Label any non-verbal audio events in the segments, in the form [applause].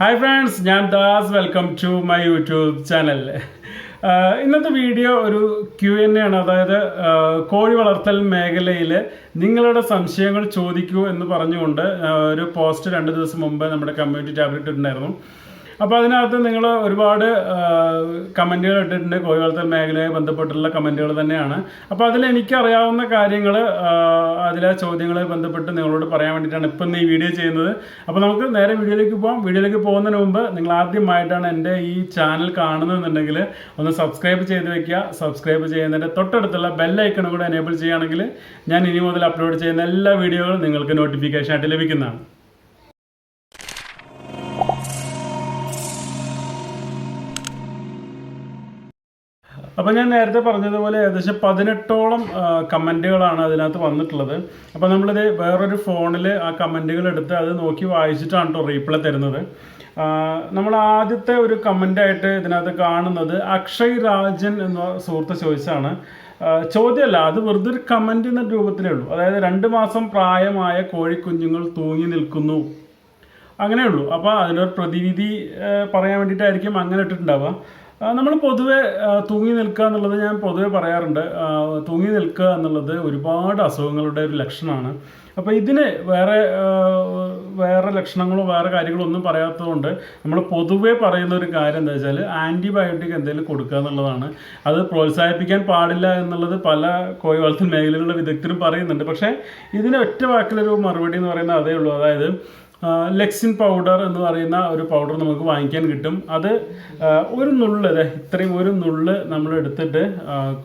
Hi friends ഞാൻ Das. Welcome to my YouTube channel ഇന്നത്തെ video ഒരു ക്യു എൻ ആണ്. അതായത് കോഴി വളർത്തൽ മേഖലയിൽ നിങ്ങളുടെ സംശയങ്ങൾ ചോദിക്കൂ എന്ന് പറഞ്ഞുകൊണ്ട് ഒരു പോസ്റ്റ് രണ്ട് ദിവസം മുമ്പ് നമ്മുടെ കമ്മ്യൂണിറ്റി ടാബ്ലറ്റ് ഇട്ടിട്ടുണ്ടായിരുന്നു. അപ്പോൾ അതിനകത്ത് നിങ്ങൾ ഒരുപാട് കമന്റുകൾ ഇട്ടിട്ടുണ്ട്. കോഴി വളർത്തൽ മേഖലയെ ബന്ധപ്പെട്ടുള്ള കമന്റുകൾ തന്നെയാണ്. അപ്പോൾ അതിൽ എനിക്കറിയാവുന്ന കാര്യങ്ങൾ അതിലെ ചോദ്യങ്ങളെ ബന്ധപ്പെട്ട് നിങ്ങളോട് പറയാൻ വേണ്ടിയിട്ടാണ് ഇപ്പം ഈ വീഡിയോ ചെയ്യുന്നത്. അപ്പോൾ നമുക്ക് നേരെ വീഡിയോയിലേക്ക് പോകാം വീഡിയോയിലേക്ക് പോകുന്നതിന് മുമ്പ് നിങ്ങൾ ആദ്യമായിട്ടാണ് എന്റെ ഈ ചാനൽ കാണുന്നതെന്നുണ്ടെങ്കിൽ ഒന്ന് സബ്സ്ക്രൈബ് ചെയ്ത് വെക്കുക. സബ്സ്ക്രൈബ് ചെയ്യുന്നതിന്റെ തൊട്ടടുത്തുള്ള ബെല്ലൈക്കണും കൂടെ എനേബിൾ ചെയ്യുകയാണെങ്കിൽ ഞാൻ ഇനി മുതൽ അപ്ലോഡ് ചെയ്യുന്ന എല്ലാ വീഡിയോകളും നിങ്ങൾക്ക് നോട്ടിഫിക്കേഷൻ ആയിട്ട് ലഭിക്കുന്നതാണ്. അപ്പോൾ ഞാൻ നേരത്തെ പറഞ്ഞതുപോലെ ഏകദേശം പതിനെട്ടോളം കമന്റുകളാണ് അതിനകത്ത് വന്നിട്ടുള്ളത്. അപ്പോൾ നമ്മളിത് വേറൊരു ഫോണിൽ ആ കമന്റുകൾ എടുത്ത് അത് നോക്കി വായിച്ചിട്ടാണ് കേട്ടോ റീപ്ലൈ തരുന്നത്. നമ്മൾ ആദ്യത്തെ ഒരു കമന്റായിട്ട് ഇതിനകത്ത് കാണുന്നത് അക്ഷയ് രാജൻ എന്ന സുഹൃത്ത് ചോദിച്ചാണ് ചോദ്യമല്ല അത് വെറുതെ ഒരു കമന്റ് എന്ന രൂപത്തിലേ ഉള്ളൂ. അതായത് രണ്ട് മാസം പ്രായമായ കോഴിക്കുഞ്ഞുങ്ങൾ തൂങ്ങി നിൽക്കുന്നു. അങ്ങനെയുള്ളൂ. അപ്പോൾ അതിനൊരു പ്രതിവിധി പറയാൻ വേണ്ടിയിട്ടായിരിക്കും അങ്ങനെ ഇട്ടിട്ടുണ്ടാവുക. നമ്മൾ പൊതുവെ തൂങ്ങി നിൽക്കുക എന്നുള്ളത് ഞാൻ പൊതുവെ പറയാറുണ്ട്. തൂങ്ങി നിൽക്കുക എന്നുള്ളത് ഒരുപാട് അസുഖങ്ങളുടെ ഒരു ലക്ഷണമാണ്. അപ്പോൾ ഇതിന് വേറെ വേറെ ലക്ഷണങ്ങളോ വേറെ കാര്യങ്ങളോ ഒന്നും പറയാത്തതുകൊണ്ട് നമ്മൾ പൊതുവേ പറയുന്ന ഒരു കാര്യം എന്താ വെച്ചാൽ ആന്റിബയോട്ടിക് എന്തെങ്കിലും കൊടുക്കുക എന്നുള്ളതാണ്. അത് പ്രോത്സാഹിപ്പിക്കാൻ പാടില്ല എന്നുള്ളത് പല കോഴി വളർത്തൽ മേഖലകളിലെ വിദഗ്ധരും പറയുന്നുണ്ട്. പക്ഷേ ഇതിന് ഒറ്റ വാക്കിലൊരു മറുപടി എന്ന് പറയുന്നത് അതേ ഉള്ളൂ. അതായത് ലെക്സിൻ പൗഡർ എന്ന് പറയുന്ന ഒരു പൗഡർ നമുക്ക് വാങ്ങിക്കാൻ കിട്ടും. അത് ഒരു നുള്ള് ഇത്രയും ഒരു നുള്ള് നമ്മൾ എടുത്തിട്ട്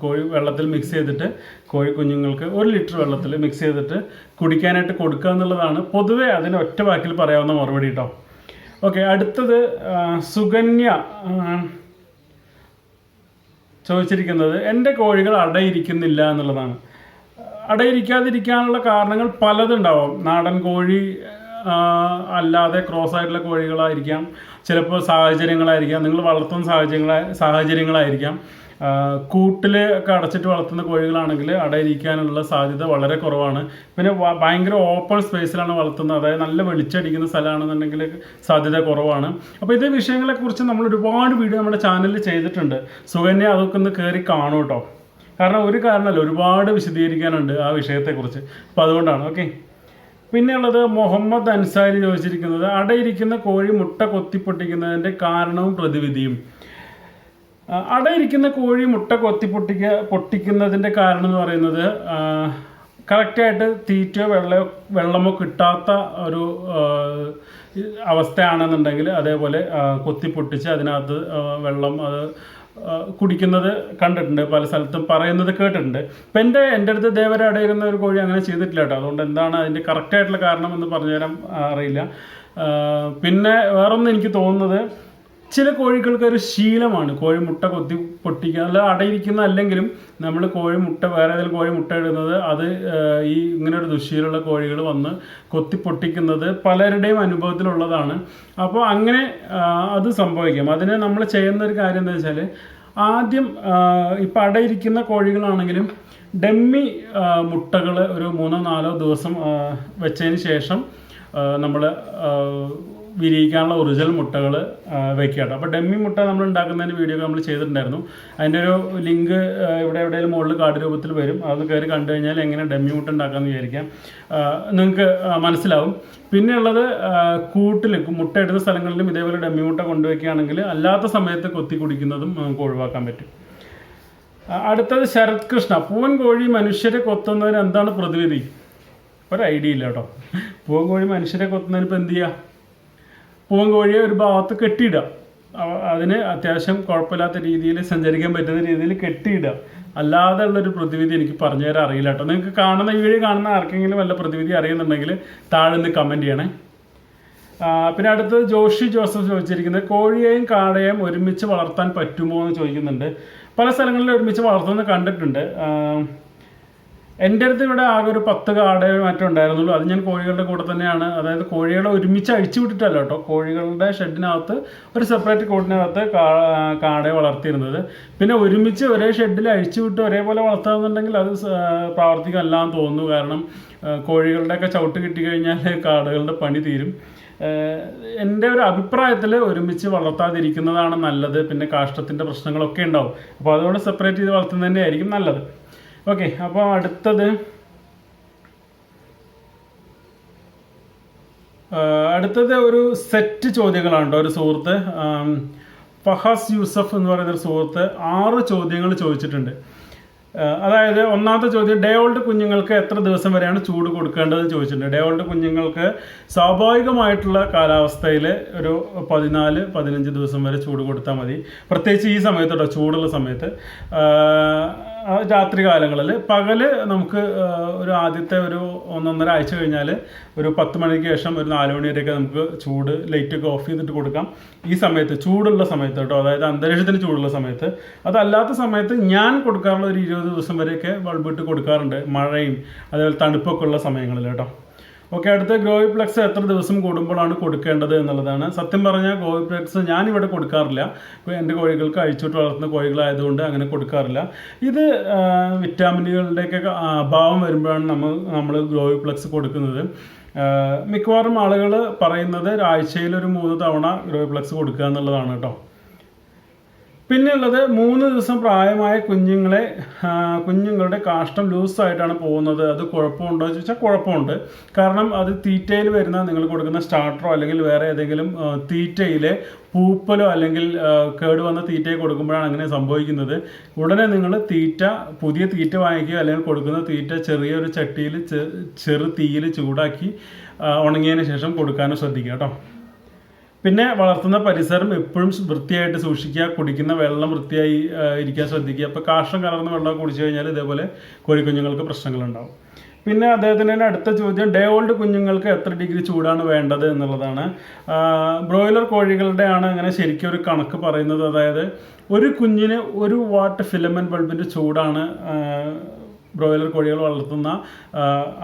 കോഴി വെള്ളത്തിൽ മിക്സ് ചെയ്തിട്ട് കോഴി കുഞ്ഞുങ്ങൾക്ക് ഒരു ലിറ്റർ വെള്ളത്തിൽ മിക്സ് ചെയ്തിട്ട് കുടിക്കാനായിട്ട് കൊടുക്കുക എന്നുള്ളതാണ്. പൊതുവേ അതിന് ഒറ്റ വാക്കിൽ പറയാവുന്ന മറുപടി കേട്ടോ ഓക്കെ അടുത്തത് സുകന്യ ചോദിച്ചിരിക്കുന്നത് എന്റെ കോഴികൾ അടയിരിക്കുന്നില്ല എന്നുള്ളതാണ്. അടയിരിക്കാതിരിക്കാനുള്ള കാരണങ്ങൾ പലതുണ്ടാവും. നാടൻ കോഴി അല്ലാതെ ക്രോസ് ആയിട്ടുള്ള കോഴികളായിരിക്കാം. ചിലപ്പോൾ സാഹചര്യങ്ങളായിരിക്കാം. നിങ്ങൾ വളർത്തുന്ന സാഹചര്യങ്ങളെ സാഹചര്യങ്ങളായിരിക്കാം. കൂട്ടിൽ ഒക്കെ അടച്ചിട്ട് വളർത്തുന്ന കോഴികളാണെങ്കിൽ അടയിരിക്കാനുള്ള സാധ്യത വളരെ കുറവാണ്. പിന്നെ ഭയങ്കര ഓപ്പൺ സ്പേസിലാണ് വളർത്തുന്നത്. അതായത് നല്ല വെളിച്ചടിക്കുന്ന സ്ഥലമാണെന്നുണ്ടെങ്കിൽ സാധ്യത കുറവാണ്. അപ്പോൾ ഇതേ വിഷയങ്ങളെക്കുറിച്ച് നമ്മൾ ഒരുപാട് വീഡിയോ നമ്മുടെ ചാനലിൽ ചെയ്തിട്ടുണ്ട്. സുകന്യ അതൊക്കെ ഒന്ന് കയറി കാണൂ കേട്ടോ കാരണം ഒരു കാരണമല്ല ഒരുപാട് വിശദീകരിക്കാനുണ്ട് ആ വിഷയത്തെക്കുറിച്ച്. അപ്പോൾ അതുകൊണ്ടാണ്. ഓക്കെ. പിന്നെയുള്ളത് മുഹമ്മദ് അൻസാരി ചോദിച്ചിരിക്കുന്നത് അടയിരിക്കുന്ന കോഴി മുട്ട കൊത്തിപ്പൊട്ടിക്കുന്നതിന്റെ കാരണവും പ്രതിവിധിയും. അടയിരിക്കുന്ന കോഴി മുട്ട കൊത്തി പൊട്ടിക്ക പൊട്ടിക്കുന്നതിന്റെ കാരണം എന്ന് പറയുന്നത് കറക്റ്റായിട്ട് തീറ്റയോ വെള്ളയോ വെള്ളമോ കിട്ടാത്ത ഒരു അവസ്ഥയാണെന്നുണ്ടെങ്കിൽ അതേപോലെ ആ, കൊത്തി പൊട്ടിച്ച് അതിനകത്ത് വെള്ളം അത് കുടിക്കുന്നത് കണ്ടിട്ടുണ്ട് പല സ്ഥലത്തും പറയുന്നത് കേട്ടിട്ടുണ്ട്. ഇപ്പം എന്റെ എന്റെ അടുത്ത് ദേവരെ ഒരു കോഴി അങ്ങനെ ചെയ്തിട്ടില്ല കേട്ടോ. അതുകൊണ്ട് എന്താണ് അതിന്റെ കറക്റ്റായിട്ടുള്ള കാരണം എന്ന് പറഞ്ഞുതരാൻ അറിയില്ല. പിന്നെ വേറൊന്നും എനിക്ക് തോന്നുന്നത് ചില കോഴികൾക്ക് ഒരു ശീലമാണ്. കോഴിമുട്ട കൊത്തി പൊട്ടിക്കുക അല്ല അടയിരിക്കുന്ന അല്ലെങ്കിലും നമ്മൾ കോഴിമുട്ട വേറെ ഏതെങ്കിലും കോഴിമുട്ട ഇടുന്നത് അത് ഈ ഇങ്ങനെ ഒരു ദുശീലുള്ള കോഴികൾ വന്ന് കൊത്തി പൊട്ടിക്കുന്നത് പലരുടെയും അനുഭവത്തിലുള്ളതാണ്. അപ്പോൾ അങ്ങനെ അത് സംഭവിക്കും. അതിന് നമ്മൾ ചെയ്യുന്ന ഒരു കാര്യം എന്താ വെച്ചാൽ ആദ്യം ഇപ്പം അടയിരിക്കുന്ന കോഴികളാണെങ്കിലും ഡമ്മി മുട്ടകൾ ഒരു മൂന്നോ നാലോ ദിവസം വെച്ചതിന് ശേഷം നമ്മൾ വിരിയിക്കാനുള്ള ഒറിജിനൽ മുട്ടകൾ വെക്കുക അപ്പോൾ ഡെമ്മി മുട്ട നമ്മൾ ഉണ്ടാക്കുന്നതിന് വീഡിയോ നമ്മൾ ചെയ്തിട്ടുണ്ടായിരുന്നു. അതിന്റെ ഒരു ലിങ്ക് ഇവിടെ എവിടെയെങ്കിലും മുകളിൽ കാർഡ് രൂപത്തിൽ വരും. അത് കയറി കണ്ടു കഴിഞ്ഞാൽ എങ്ങനെ ഡെമ്മി മുട്ട ഉണ്ടാക്കാമെന്ന് വിചാരിക്കാം. നിങ്ങൾക്ക് മനസ്സിലാവും. പിന്നെയുള്ളത് കൂട്ടിൽ മുട്ട ഇടുന്ന സ്ഥലങ്ങളിലും ഇതേപോലെ ഡെമ്മി മുട്ട കൊണ്ടുവയ്ക്കുകയാണെങ്കിൽ അല്ലാത്ത സമയത്ത് കൊത്തി കുടിക്കുന്നതും നമുക്ക് ഒഴിവാക്കാൻ പറ്റും. അടുത്തത് ശരത് കൃഷ്ണ. പൂവൻ കോഴി മനുഷ്യരെ കൊത്തുന്നതിന് എന്താണ് പ്രതിവിധി? ഒരു ഐഡിയ ഇല്ല കേട്ടോ. പൂവൻ കോഴി മനുഷ്യരെ കൊത്തുന്നതിന് ഇപ്പം എന്ത് ചെയ്യുക പൂവൻ കോഴിയെ ഒരു ഭാഗത്ത് കെട്ടിയിടുക. അതിന് അത്യാവശ്യം കുഴപ്പമില്ലാത്ത രീതിയിൽ സഞ്ചരിക്കാൻ പറ്റുന്ന രീതിയിൽ കെട്ടിയിടുക. അല്ലാതെ ഉള്ളൊരു പ്രതിവിധി എനിക്ക് പറഞ്ഞു തരാൻ അറിയില്ല കേട്ടോ. നിങ്ങൾക്ക് കാണുന്ന ഈ വീഡിയോ കാണുന്ന ആർക്കെങ്കിലും വല്ല പ്രതിവിധി അറിയുന്നുണ്ടെങ്കിൽ താഴെ നിന്ന് കമന്റ് ചെയ്യണേ പിന്നെ അടുത്തത് ജോഷി ജോസഫ് ചോദിച്ചിരിക്കുന്നത് കോഴിയെയും കാടയെയും ഒരുമിച്ച് വളർത്താൻ പറ്റുമോ എന്ന് ചോദിക്കുന്നുണ്ട്. പല സ്ഥലങ്ങളിലും ഒരുമിച്ച് വളർത്തുന്നത് കണ്ടിട്ടുണ്ട്. എന്റെ അടുത്ത് ഇവിടെ ആകെ ഒരു പത്ത് കാട് മറ്റോ ഉണ്ടായിരുന്നുള്ളൂ. അത് ഞാൻ കോഴികളുടെ കൂടെ തന്നെയാണ്. അതായത് കോഴികളെ ഒരുമിച്ച് അഴിച്ചു വിട്ടിട്ടല്ല കേട്ടോ. കോഴികളുടെ ഷെഡിനകത്ത് ഒരു സെപ്പറേറ്റ് കൂടിനകത്ത് കാ- കാടയെ വളർത്തിയിരുന്നത്. പിന്നെ ഒരുമിച്ച് ഒരേ ഷെഡിൽ അഴിച്ചു വിട്ട് ഒരേപോലെ വളർത്താമെന്നുണ്ടെങ്കിൽ അത് പ്രാവർത്തികമല്ല എന്ന് തോന്നുന്നു. കാരണം കോഴികളുടെയൊക്കെ ചവിട്ട് കിട്ടിക്കഴിഞ്ഞാൽ കാടുകളുടെ പണി തീരും. എന്റെ ഒരു അഭിപ്രായത്തിൽ ഒരുമിച്ച് വളർത്താതിരിക്കുന്നതാണ് നല്ലത്. പിന്നെ കാഷ്ടത്തിന്റെ പ്രശ്നങ്ങളൊക്കെ ഉണ്ടാവും. അപ്പോൾ അതുകൊണ്ട് സെപ്പറേറ്റ് ചെയ്ത് വളർത്തുന്നത് തന്നെയായിരിക്കും നല്ലത്. ഓക്കെ അപ്പോൾ അടുത്തത് അടുത്തത് ഒരു സെറ്റ് ചോദ്യങ്ങളാണ് ഒരു സുഹൃത്ത്. ഫഹാസ് യൂസഫ് എന്ന് പറയുന്ന ഒരു സുഹൃത്ത് ആറ് ചോദ്യങ്ങൾ ചോദിച്ചിട്ടുണ്ട്. അതായത് ഒന്നാമത്തെ ചോദ്യം ഡേ ഓൾഡ് കുഞ്ഞുങ്ങൾക്ക് എത്ര ദിവസം വരെയാണ് ചൂട് കൊടുക്കേണ്ടതെന്ന് ചോദിച്ചിട്ടുണ്ട്. ഡേ ഓൾഡ് കുഞ്ഞുങ്ങൾക്ക് സ്വാഭാവികമായിട്ടുള്ള കാലാവസ്ഥയിൽ ഒരു പതിനാല് പതിനഞ്ച് ദിവസം വരെ ചൂട് കൊടുത്താൽ മതി. പ്രത്യേകിച്ച് ഈ സമയത്ത് കേട്ടോ ചൂടുള്ള സമയത്ത്. രാത്രി കാലങ്ങളിൽ പകൽ നമുക്ക് ഒരു ആദ്യത്തെ ഒരു ഒന്നൊന്നര ആഴ്ച കഴിഞ്ഞാൽ ഒരു പത്ത് മണിക്ക് ശേഷം ഒരു നാല് മണി വരെയൊക്കെ നമുക്ക് ചൂട് ലൈറ്റൊക്കെ ഓഫ് ചെയ്തിട്ട് കൊടുക്കാം. ഈ സമയത്ത് ചൂടുള്ള സമയത്ത് കേട്ടോ അതായത് അന്തരീക്ഷത്തിന് ചൂടുള്ള സമയത്ത്. അതല്ലാത്ത സമയത്ത് ഞാൻ കൊടുക്കാറുള്ള ഒരു ഇരുപത് ദിവസം വരെയൊക്കെ ബൾബ് ഇട്ട് കൊടുക്കാറുണ്ട് മഴയും അതേപോലെ തണുപ്പൊക്കെ ഉള്ള സമയങ്ങളിൽ കേട്ടോ. ഓക്കെ അടുത്ത ഗോവിപ്ലക്സ് എത്ര ദിവസം കൂടുമ്പോഴാണ് കൊടുക്കേണ്ടത് എന്നുള്ളതാണ്. സത്യം പറഞ്ഞാൽ ഗോവിപ്ലക്സ് ഞാനിവിടെ കൊടുക്കാറില്ല. എന്റെ കോഴികൾക്ക് അഴിച്ചുവിട്ട് വളർത്തുന്ന കോഴികളായതുകൊണ്ട് അങ്ങനെ കൊടുക്കാറില്ല. ഇത് വിറ്റാമിനുകളുടെയൊക്കെ അഭാവം വരുമ്പോഴാണ് നമ്മൾ നമ്മൾ ഗ്രോവിപ്ലക്സ് കൊടുക്കുന്നത്. മിക്കവാറും ആളുകൾ പറയുന്നത് ആഴ്ചയിൽ ഒരു മൂന്ന് തവണ ഗ്രോവിപ്ലക്സ് കൊടുക്കുക എന്നുള്ളതാണ് കേട്ടോ. പിന്നെ ഉള്ളത് മൂന്ന് ദിവസം പ്രായമായ കുഞ്ഞുങ്ങളെ കുഞ്ഞുങ്ങളുടെ കാഷ്ടം ലൂസായിട്ടാണ് പോകുന്നത്. അത് കുഴപ്പമുണ്ടോ എന്ന് ചോദിച്ചാൽ കുഴപ്പമുണ്ട്. കാരണം അത് തീറ്റയിൽ വരുന്ന നിങ്ങൾ കൊടുക്കുന്ന സ്റ്റാർട്ടറോ അല്ലെങ്കിൽ വേറെ ഏതെങ്കിലും തീറ്റയിലെ പൂപ്പലോ അല്ലെങ്കിൽ കേടുവന്ന തീറ്റയെ കൊടുക്കുമ്പോഴാണ് അങ്ങനെ സംഭവിക്കുന്നത്. ഉടനെ നിങ്ങൾ തീറ്റ പുതിയ തീറ്റ വാങ്ങിക്കുക അല്ലെങ്കിൽ കൊടുക്കുന്ന തീറ്റ ചെറിയൊരു ചട്ടിയിൽ ചെറു തീയിൽ ചൂടാക്കി ഉണങ്ങിയതിന് ശേഷം കൊടുക്കാനും ശ്രദ്ധിക്കുക കേട്ടോ. പിന്നെ വളർത്തുന്ന പരിസരം എപ്പോഴും വൃത്തിയായിട്ട് സൂക്ഷിക്കുക കുടിക്കുന്ന വെള്ളം വൃത്തിയായി ഇരിക്കാൻ ശ്രദ്ധിക്കുക. അപ്പോൾ കാഷ്ടം കലർന്ന വെള്ളം കുടിച്ചു കഴിഞ്ഞാൽ ഇതേപോലെ കോഴിക്കുഞ്ഞുങ്ങൾക്ക് പ്രശ്നങ്ങളുണ്ടാവും. പിന്നെ അദ്ദേഹത്തിന്റെ അടുത്ത ചോദ്യം ഡേ ഓൾഡ് കുഞ്ഞുങ്ങൾക്ക് എത്ര ഡിഗ്രി ചൂടാണ് വേണ്ടത് എന്നുള്ളതാണ്. ബ്രോയിലർ കോഴികളുടെ ആണ് അങ്ങനെ ശരിക്കും ഒരു കണക്ക് പറയുന്നത്. അതായത് ഒരു കുഞ്ഞിന് ഒരു വാട്ട് ഫിലമെന്റ് ബൾബിന്റെ ചൂടാണ് ബ്രോയിലർ കോഴികൾ വളർത്തുന്ന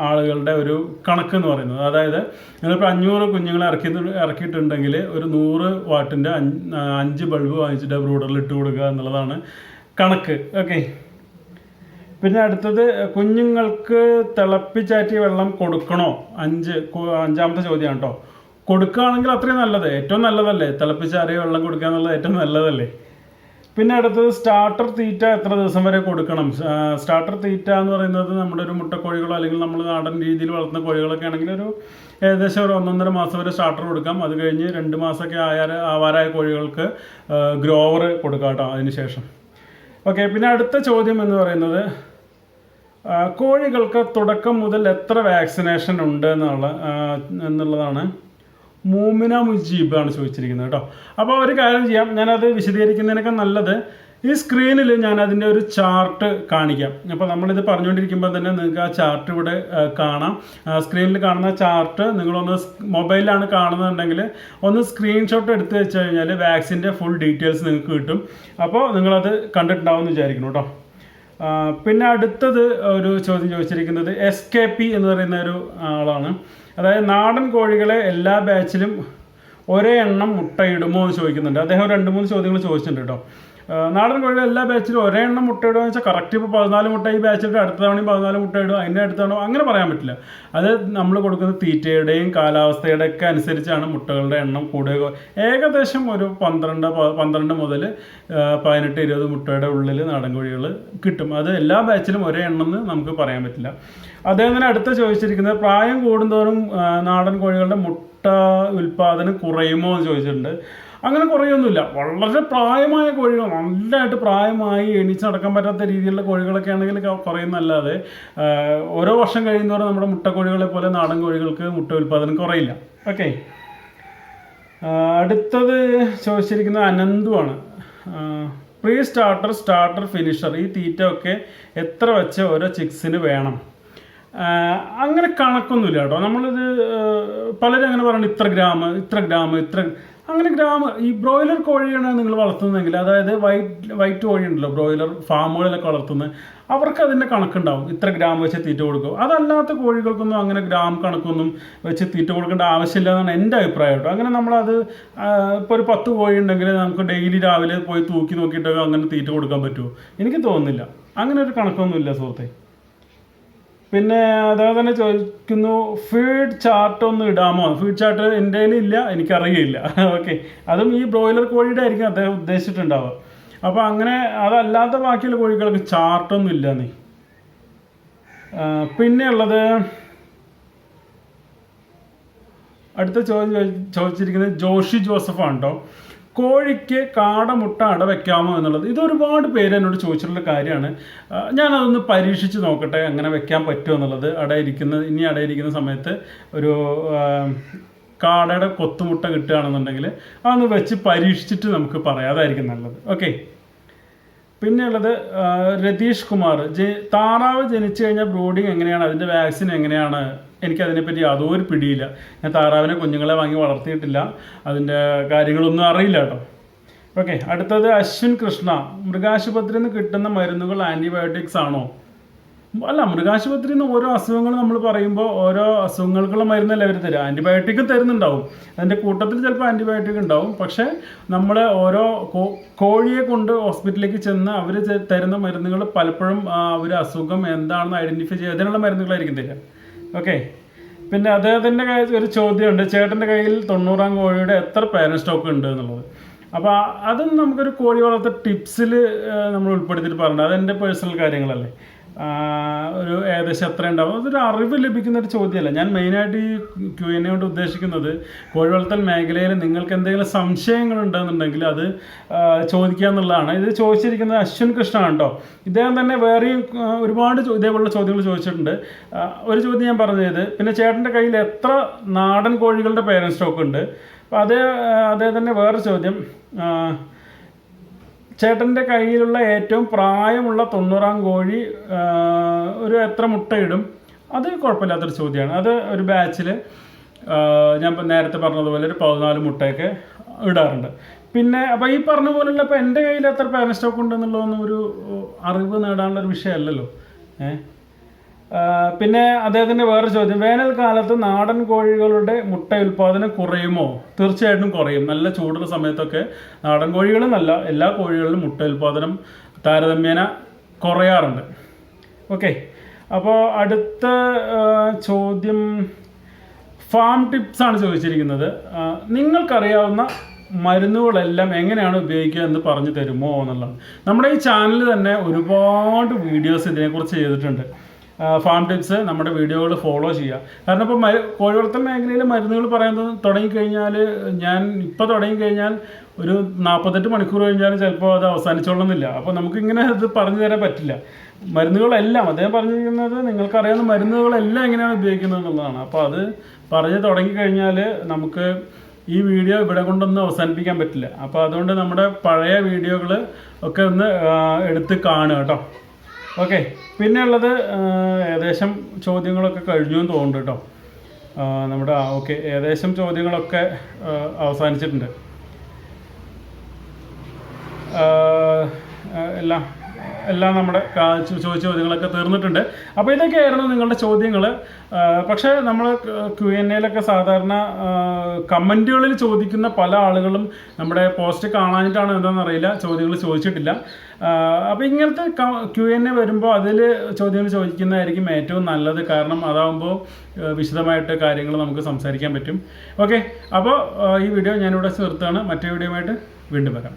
ആളുകളുടെ ഒരു കണക്ക് എന്ന് പറയുന്നത്. അതായത് നിങ്ങളിപ്പോൾ അഞ്ഞൂറ് കുഞ്ഞുങ്ങളെ ഇറക്കി ഇറക്കിയിട്ടുണ്ടെങ്കിൽ ഒരു നൂറ് വാട്ടിന്റെ അഞ്ച് ബൾബ് വാങ്ങിച്ചിട്ട് ബ്രൂഡറിൽ ഇട്ട് കൊടുക്കുക എന്നുള്ളതാണ് കണക്ക്. ഓക്കെ. പിന്നെ അടുത്തത് കുഞ്ഞുങ്ങൾക്ക് തിളപ്പിച്ചാറ്റിയ വെള്ളം കൊടുക്കണോ? അഞ്ച് അഞ്ചാമത്തെ ചോദ്യമാണ് കേട്ടോ. കൊടുക്കുകയാണെങ്കിൽ അത്രയും നല്ലത്. ഏറ്റവും നല്ലതല്ലേ? തിളപ്പിച്ചാറിയ വെള്ളം കൊടുക്കുക എന്നുള്ളത് ഏറ്റവും നല്ലതല്ലേ? പിന്നെ അടുത്തത് സ്റ്റാർട്ടർ തീറ്റ എത്ര ദിവസം വരെ കൊടുക്കണം? സ്റ്റാർട്ടർ തീറ്റ എന്ന് പറയുന്നത് നമ്മുടെ ഒരു മുട്ടക്കോഴികളോ അല്ലെങ്കിൽ നമ്മൾ നാടൻ രീതിയിൽ വളർത്തുന്ന കോഴികളൊക്കെ ആണെങ്കിൽ ഒരു ഏകദേശം ഒരു ഒന്നൊന്നര മാസം വരെ സ്റ്റാർട്ടർ കൊടുക്കാം. അത് കഴിഞ്ഞ് രണ്ട് മാസമൊക്കെ ആയാൽ ആവാറായ കോഴികൾക്ക് ഗ്രോവർ കൊടുക്കാം കേട്ടോ അതിന് ശേഷം. ഓക്കെ പിന്നെ അടുത്ത ചോദ്യം എന്ന് പറയുന്നത് കോഴികൾക്ക് തുടക്കം മുതൽ എത്ര വാക്സിനേഷൻ ഉണ്ട് എന്നുള്ള എന്നുള്ളതാണ്. മൂമിന മുജീബാണ് ചോദിച്ചിരിക്കുന്നത് കേട്ടോ. അപ്പോൾ ഒരു കാര്യം ചെയ്യാം. ഞാനത് വിശദീകരിക്കുന്നതിനൊക്കെ നല്ലത്. ഈ സ്ക്രീനിൽ ഞാൻ അതിന്റെ ഒരു ചാർട്ട് കാണിക്കാം. അപ്പോൾ നമ്മളിത് പറഞ്ഞുകൊണ്ടിരിക്കുമ്പോൾ തന്നെ നിങ്ങൾക്ക് ആ ചാർട്ട് ഇവിടെ കാണാം. സ്ക്രീനിൽ കാണുന്ന ചാർട്ട് നിങ്ങളൊന്ന് മൊബൈലിലാണ് കാണുന്നുണ്ടെങ്കിൽ ഒന്ന് സ്ക്രീൻഷോട്ട് എടുത്ത് വെച്ച് കഴിഞ്ഞാൽ വാക്സിന്റെ ഫുൾ ഡീറ്റെയിൽസ് നിങ്ങൾക്ക് കിട്ടും. അപ്പോൾ നിങ്ങളത് കണ്ടിട്ടുണ്ടാവും എന്ന് വിചാരിക്കുന്നു കേട്ടോ. പിന്നെ അടുത്തത് ഒരു ചോദ്യം ചോദിച്ചിരിക്കുന്നത് എസ് കെ പി എന്ന് പറയുന്ന ഒരു ആളാണ്. അതായത് നാടൻ കോഴികളെ എല്ലാ ബാച്ചിലും ഒരേ എണ്ണം മുട്ടയിടുമോ എന്ന് ചോദിക്കുന്നുണ്ട്. അദ്ദേഹം രണ്ട് മൂന്ന് ചോദ്യങ്ങൾ ചോദിച്ചിട്ടുണ്ട് കേട്ടോ. നാടൻ കോഴികൾ എല്ലാ ബാച്ചിലും ഒരേ എണ്ണം മുട്ടയിടുക എന്ന് വെച്ചാൽ കറക്റ്റ് ഇപ്പോൾ പതിനാല് മുട്ട ഈ ബാച്ചിലിട്ട് അടുത്ത തവണയും പതിനാല് മുട്ട ഇടുക അതിന്റെ അടുത്ത തവണ അങ്ങനെ പറയാൻ പറ്റില്ല. അത് നമ്മൾ കൊടുക്കുന്ന തീറ്റയുടെയും കാലാവസ്ഥയുടെ ഒക്കെ അനുസരിച്ചാണ് മുട്ടകളുടെ എണ്ണം കൂടുക. ഏകദേശം ഒരു പന്ത്രണ്ട് പന്ത്രണ്ട് മുതൽ പതിനെട്ട് ഇരുപത് മുട്ടയുടെ ഉള്ളിൽ നാടൻ കോഴികൾ കിട്ടും. അത് എല്ലാ ബാച്ചിലും ഒരേ എണ്ണം എന്ന് നമുക്ക് പറയാൻ പറ്റില്ല. അദ്ദേഹം തന്നെ അടുത്ത ചോദിച്ചിരിക്കുന്നത് പ്രായം കൂടുന്തോറും നാടൻ കോഴികളുടെ മുട്ട ഉൽപാദനം കുറയുമോ എന്ന് ചോദിച്ചിട്ടുണ്ട്. അങ്ങനെ കുറയൊന്നുമില്ല. വളരെ പ്രായമായ കോഴികൾ നല്ലതായിട്ട് പ്രായമായി എണീച്ച് നടക്കാൻ പറ്റാത്ത രീതിയിലുള്ള കോഴികളൊക്കെ ആണെങ്കിൽ കുറയുന്നല്ലാതെ ഓരോ വർഷം കഴിയുന്നവരെ നമ്മുടെ മുട്ടക്കോഴികളെ പോലെ നാടൻ കോഴികൾക്ക് മുട്ട ഉൽപാദനം കുറയില്ല. ഓക്കെ. അടുത്തത് ചോദിച്ചിരിക്കുന്നത് അനന്തുവാണ് പ്രീ സ്റ്റാർട്ടർ സ്റ്റാർട്ടർ ഫിനിഷർ ഈ തീറ്റ ഒക്കെ എത്ര വെച്ച് ഓരോ ചിക്സിന് വേണം? അങ്ങനെ കണക്കൊന്നുമില്ല കേട്ടോ. നമ്മളിത് പലരും അങ്ങനെ പറയുന്നത് ഇത്ര ഗ്രാം ഇത്ര ഗ്രാം ഇത്ര അങ്ങനെ ഗ്രാം ഈ ബ്രോയിലർ കോഴിയാണ് നിങ്ങൾ വളർത്തുന്നതെങ്കിൽ അതായത് വൈറ്റ് വൈറ്റ് കോഴി ഉണ്ടല്ലോ ബ്രോയിലർ ഫാമുകളിലൊക്കെ വളർത്തുന്നത് അവർക്ക് അതിന്റെ കണക്കുണ്ടാവും. ഇത്ര ഗ്രാം വെച്ച് തീറ്റ കൊടുക്കും. അതല്ലാത്ത കോഴികൾക്കൊന്നും അങ്ങനെ ഗ്രാം കണക്കൊന്നും വെച്ച് തീറ്റ കൊടുക്കേണ്ട ആവശ്യമില്ല എന്നാണ് എന്റെ അഭിപ്രായം കേട്ടോ. അങ്ങനെ നമ്മളത് ഇപ്പോൾ ഒരു പത്ത് കോഴി ഉണ്ടെങ്കിൽ നമുക്ക് ഡെയിലി രാവിലെ പോയി തൂക്കി നോക്കിയിട്ടൊക്കെ അങ്ങനെ തീറ്റ കൊടുക്കാൻ പറ്റുമോ? എനിക്ക് തോന്നുന്നില്ല. അങ്ങനെ ഒരു കണക്കൊന്നുമില്ല സുഹൃത്തെ. പിന്നെ അതേപോലെ തന്നെ ചോദിക്കുന്നു ഫീഡ് ചാർട്ട് ഒന്ന് ഇടാമോ? ഫീഡ് ചാർട്ട് എന്റെ ഇല്ല എനിക്കറിയില്ല. [laughs] ഓക്കെ അതും ഈ ബ്രോയിലർ കോഴിയുടെ ആയിരിക്കും അദ്ദേഹം ഉദ്ദേശിച്ചിട്ടുണ്ടാവുക. അപ്പോൾ അങ്ങനെ അതല്ലാത്ത ബാക്കിയുള്ള കോഴികൾക്ക് ചാർട്ടൊന്നും ഇല്ല നീ. പിന്നെ ഉള്ളത് അടുത്ത ചോദ്യം ചോദി- ചോദിച്ചിരിക്കുന്നത് ജോഷി ജോസഫാണ് കേട്ടോ കോഴിക്ക് കാടമുട്ട അട വെക്കാമോ എന്നുള്ളത്? ഇത് ഒരുപാട് പേര് എന്നോട് ചോദിച്ചിട്ടുള്ള കാര്യമാണ്. ഞാനതൊന്ന് പരീക്ഷിച്ച് നോക്കട്ടെ അങ്ങനെ വെക്കാൻ പറ്റുമോ എന്നുള്ളത്. അടയിരിക്കുന്ന ഇനി അടയിരിക്കുന്ന സമയത്ത് ഒരു കാടയുടെ കൊത്തുമുട്ട കിട്ടുകയാണെന്നുണ്ടെങ്കിൽ അതൊന്ന് വെച്ച് പരീക്ഷിച്ചിട്ട് നമുക്ക് പറയാം. അതായിരിക്കും നല്ലത്. ഓക്കെ. പിന്നെയുള്ളത് രതീഷ് കുമാർ. ജെ താറാവ് ജനിച്ചു കഴിഞ്ഞാൽ ബ്രൂഡിങ് എങ്ങനെയാണ്? അതിന്റെ വാക്സിൻ എങ്ങനെയാണ്? എനിക്കതിനെപ്പറ്റി ഒരു പിടിയില്ല. ഞാൻ താറാവിനെ കുഞ്ഞുങ്ങളെ വാങ്ങി വളർത്തിയിട്ടില്ല. അതിന്റെ കാര്യങ്ങളൊന്നും അറിയില്ല കേട്ടോ. ഓക്കെ അടുത്തത് അശ്വിൻ കൃഷ്ണ. മൃഗാശുപത്രിയിൽ നിന്ന് കിട്ടുന്ന മരുന്നുകൾ ആന്റിബയോട്ടിക്സ് ആണോ? അല്ല മൃഗാശുപത്രിയിൽ നിന്ന് ഓരോ അസുഖങ്ങൾ നമ്മൾ പറയുമ്പോൾ ഓരോ അസുഖങ്ങൾക്കുള്ള മരുന്നല്ല അവർ തരും. ആന്റിബയോട്ടിക്കും തരുന്നുണ്ടാവും. അതിന്റെ കൂട്ടത്തിൽ ചിലപ്പോൾ ആന്റിബയോട്ടിക് ഉണ്ടാവും. പക്ഷേ നമ്മൾ ഓരോ കോഴിയെ കൊണ്ട് ഹോസ്പിറ്റലിലേക്ക് ചെന്ന് അവർ തരുന്ന മരുന്നുകൾ പലപ്പോഴും ഒരു അസുഖം എന്താണെന്ന് ഐഡന്റിഫൈ ചെയ്യുക അതിനുള്ള മരുന്നുകളായിരിക്കും തരിക ഓക്കെ പിന്നെ അദ്ദേഹത്തിന്റെ കാര്യത്തിൽ ഒരു ചോദ്യമുണ്ട്. ചേട്ടന്റെ കയ്യിൽ തൊണ്ണൂറാം കോഴിയുടെ എത്ര പേരൻ സ്റ്റോക്ക് ഉണ്ട് എന്നുള്ളത്. അപ്പോൾ അതും നമുക്കൊരു കോഴി വളർത്ത ടിപ്സിൽ നമ്മൾ ഉൾപ്പെടുത്തിയിട്ട് പറഞ്ഞത് അതെന്റെ പേഴ്സണൽ കാര്യങ്ങളല്ലേ. ഒരു ഏകദേശം എത്ര ഉണ്ടാവും? അതൊരു അറിവ് ലഭിക്കുന്ന ഒരു ചോദ്യമല്ല. ഞാൻ മെയിനായിട്ട് ഈ ക്യു എൻ കൊണ്ട് ഉദ്ദേശിക്കുന്നത് കോഴി വളർത്തൽ മേഖലയിൽ നിങ്ങൾക്ക് എന്തെങ്കിലും സംശയങ്ങൾ ഉണ്ടെന്നുണ്ടെങ്കിൽ അത് ചോദിക്കുക എന്നുള്ളതാണ്. ഇത് ചോദിച്ചിരിക്കുന്നത് അശ്വിൻ കൃഷ്ണ കേട്ടോ. ഇദ്ദേഹം തന്നെ വേറെയും ഒരുപാട് ഇതേപോലുള്ള ചോദ്യങ്ങൾ ചോദിച്ചിട്ടുണ്ട്. ഒരു ചോദ്യം ഞാൻ പറഞ്ഞത് പിന്നെ ചേട്ടന്റെ കയ്യിൽ എത്ര നാടൻ കോഴികളുടെ പേരൻ സ്റ്റോക്ക് ഉണ്ട്? അപ്പോൾ അതേ അതേ തന്നെ വേറെ ചോദ്യം. ചേട്ടന്റെ കയ്യിലുള്ള ഏറ്റവും പ്രായമുള്ള തൊണ്ണൂറാം കോഴി ഒരു എത്ര മുട്ടയിടും? അത് കുഴപ്പമില്ലാത്തൊരു ചോദ്യമാണ്. അത് ഒരു ബാച്ചിൽ ഞാൻ നേരത്തെ പറഞ്ഞതുപോലെ ഒരു പതിനാല് മുട്ടയൊക്കെ ഇടാറുണ്ട്. പിന്നെ അപ്പോൾ ഈ പറഞ്ഞ പോലുള്ള ഇപ്പോൾ എന്റെ കയ്യിൽ എത്ര പാരൻ സ്റ്റോക്ക് ഉണ്ടെന്നുള്ളതൊന്നും ഒരു അറിവ് നേടാനുള്ള ഒരു വിഷയമല്ലല്ലോ. ഏഹ് പിന്നെ അദ്ദേഹത്തിന്റെ വേറെ ചോദ്യം. വേനൽക്കാലത്ത് നാടൻ കോഴികളുടെ മുട്ട ഉൽപ്പാദനം കുറയുമോ? തീർച്ചയായിട്ടും കുറയും. നല്ല ചൂടുള്ള സമയത്തൊക്കെ നാടൻ കോഴികളെന്നല്ല എല്ലാ കോഴികളിലും മുട്ട ഉൽപ്പാദനം താരതമ്യേന കുറയാറുണ്ട്. ഓക്കെ. അപ്പോൾ അടുത്ത ചോദ്യം. ഫാം ടിപ്സ് ആണ് ചോദിച്ചിരിക്കുന്നത്. നിങ്ങൾക്കറിയാവുന്ന മരുന്നുകളെല്ലാം എങ്ങനെയാണ് ഉപയോഗിക്കുക എന്ന് പറഞ്ഞു തരുമോ എന്നുള്ളതാണ് നമ്മുടെ ഈ ചാനലിൽ തന്നെ ഒരുപാട് വീഡിയോസ് ഇതിനെക്കുറിച്ച് ചെയ്തിട്ടുണ്ട്. ഫാം ടിപ്സ് നമ്മുടെ വീഡിയോകൾ ഫോളോ ചെയ്യുക. കാരണം ഇപ്പോൾ മരു കോഴി വളർത്തൽ മേഖലയിൽ മരുന്നുകൾ പറയുന്നത് തുടങ്ങിക്കഴിഞ്ഞാൽ ഞാൻ ഇപ്പോൾ തുടങ്ങിക്കഴിഞ്ഞാൽ ഒരു നാൽപ്പത്തെട്ട് മണിക്കൂർ കഴിഞ്ഞാൽ ചിലപ്പോൾ അത് അവസാനിച്ചോളുന്നില്ല. അപ്പോൾ നമുക്കിങ്ങനെ ഇത് പറഞ്ഞു തരാൻ പറ്റില്ല. മരുന്നുകളെല്ലാം അദ്ദേഹം പറഞ്ഞിരിക്കുന്നത് നിങ്ങൾക്കറിയാവുന്ന മരുന്നുകളെല്ലാം എങ്ങനെയാണ് ഉപയോഗിക്കുന്നത് എന്നുള്ളതാണ്. അപ്പോൾ അത് പറഞ്ഞ് തുടങ്ങിക്കഴിഞ്ഞാൽ നമുക്ക് ഈ വീഡിയോ ഇവിടെ കൊണ്ടൊന്നും അവസാനിപ്പിക്കാൻ പറ്റില്ല. അപ്പോൾ അതുകൊണ്ട് നമ്മുടെ പഴയ വീഡിയോകൾ ഒക്കെ ഒന്ന് എടുത്ത് കാണുക കേട്ടോ. ഓക്കെ പിന്നെ ഉള്ളത് ഏകദേശം ചോദ്യങ്ങളൊക്കെ കഴിഞ്ഞു എന്ന് തോന്നുന്നു കേട്ടോ. നമ്മുടെ ഓക്കെ ഏകദേശം ചോദ്യങ്ങളൊക്കെ അവസാനിച്ചിട്ടുണ്ട്. എല്ലാം എല്ലാം നമ്മുടെ ചോദിച്ച ചോദ്യങ്ങളൊക്കെ തീർന്നിട്ടുണ്ട്. അപ്പോൾ ഇതൊക്കെയായിരുന്നു നിങ്ങളുടെ ചോദ്യങ്ങൾ പക്ഷേ നമ്മൾ ക്യു എൻ എയിലൊക്കെ സാധാരണ കമന്റുകളിൽ ചോദിക്കുന്ന പല ആളുകളും നമ്മുടെ പോസ്റ്റ് കാണാനിട്ടാണ് എന്താണെന്ന് അറിയില്ല. ചോദ്യങ്ങൾ ചോദിച്ചിട്ടില്ല. അപ്പോൾ ഇങ്ങനത്തെ ക്യു എൻ എ വരുമ്പോൾ അതിൽ ചോദ്യങ്ങൾ ചോദിക്കുന്നതായിരിക്കും ഏറ്റവും നല്ലത്. കാരണം അതാകുമ്പോൾ വിശദമായിട്ട് കാര്യങ്ങൾ നമുക്ക് സംസാരിക്കാൻ പറ്റും. ഓക്കെ? അപ്പോൾ ഈ വീഡിയോ ഞാനിവിടെ ചേർത്താണ് മറ്റേ വീഡിയോ ആയിട്ട് വീണ്ടും വരാം.